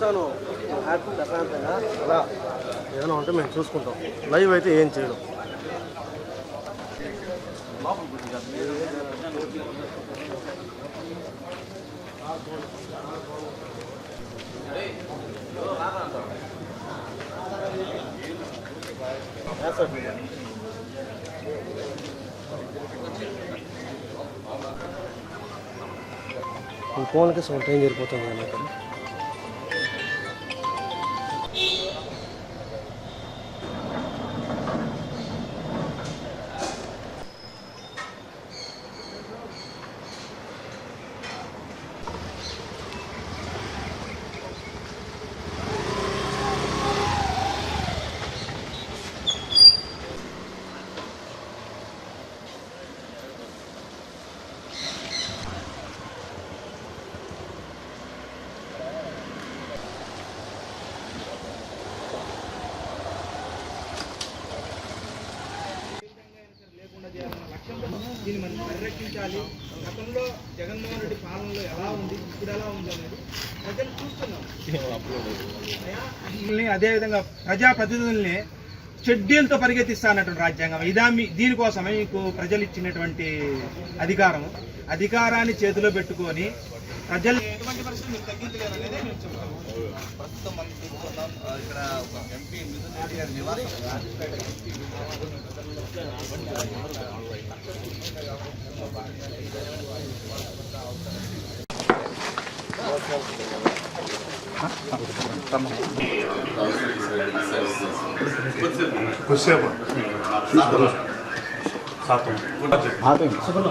చూస్తాను ప్రశాంతంగా. అలా. ఏదైనా ఉంటే మేము చూసుకుంటాం. లైవ్ అయితే ఏం చేయడం ఫోన్కి సొంత ఏం సరిపోతుంది అన్నట్టు దీన్ని మనం పరిరక్షించాలి. గతంలో జగన్మోహన్ రెడ్డి పాలనలో ఎలా ఉంది ఇప్పుడు ఎలా ఉంది అనేది ప్రజలు చూస్తున్నాం. అదేవిధంగా ప్రజాప్రతినిధుల్ని షెడ్యూల్తో పరిగెత్తిస్తానటువంటి రాజ్యాంగం. ఇదా మీ దీనికోసమే మీకు ప్రజలు ఇచ్చినటువంటి అధికారం అధికారాన్ని చేతిలో పెట్టుకొని ప్రజలు ఎటువంటి పరిస్థితులు అనేది మేము చెప్తాము ప్రస్తుతం మనం చూస్తున్నాం. ఇక్కడ ఒక ఎంపీ మిథున్ రెడ్డి గారి నివాసం Там. Посеба. Сатом. Сатом. Сатом.